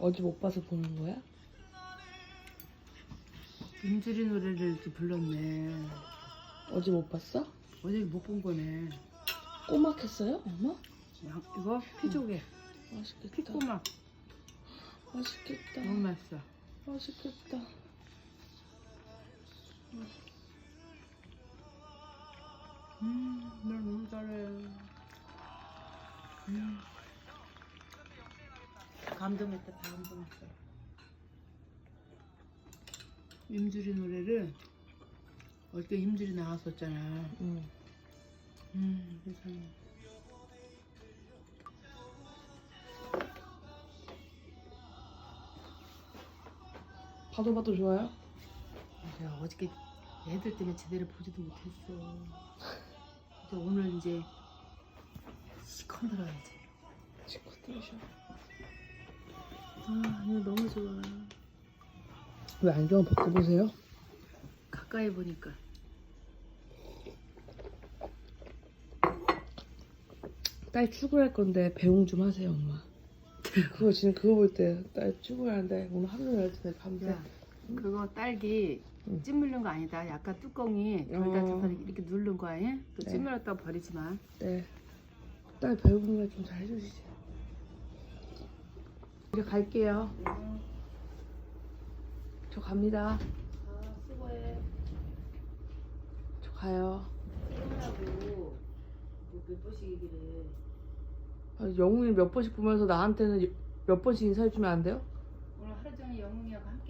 어제 못 봐서 보는 거야? 임주리 노래를 이렇게 불렀네. 어제 못 봤어? 어제 못 본 거네. 꼬막 했어요? 엄마? 양- 이거 피조개, 맛있겠다. 피꼬막 맛있겠다. 너무 맛있어. 맛있겠다. 음, 너 너무 잘해. 음. 감동했다, 감동했어. 임주리 노래를 어제 임주리 나왔었잖아. 응. 음, 세상에. 봐도 좋아요? 내가 어저께 애들 때문에 제대로 보지도 못했어. 이제 오늘 이제 시컨 들어야지. 친구 들으셔. 아, 이거 너무 좋아. 왜 안경 벗고 보세요? 가까이 보니까. 딸 출근할 건데 배웅 좀 하세요, 엄마. 그거 지금 그거 볼 때 딸 출근하는데 오늘 하루 종일 했는데 밤새. 야, 그거 딸기 응. 찌물는 거 아니다. 약간 뚜껑이 어. 거기다 잡아서 이렇게 누른 거 아니야? 또 네. 찌물었다고 버리지 마. 네. 딸 배웅을 좀잘 해주시죠. 이제 갈게요. 저 갑니다. 아, 수고해. 저 가요. 수고하고 몇 번씩 얘기를 아, 영웅이 몇 번씩 보면서 나한테는 몇 번씩 인사해주면 안 돼요? 오늘 하루 종일 영웅이하고 함께.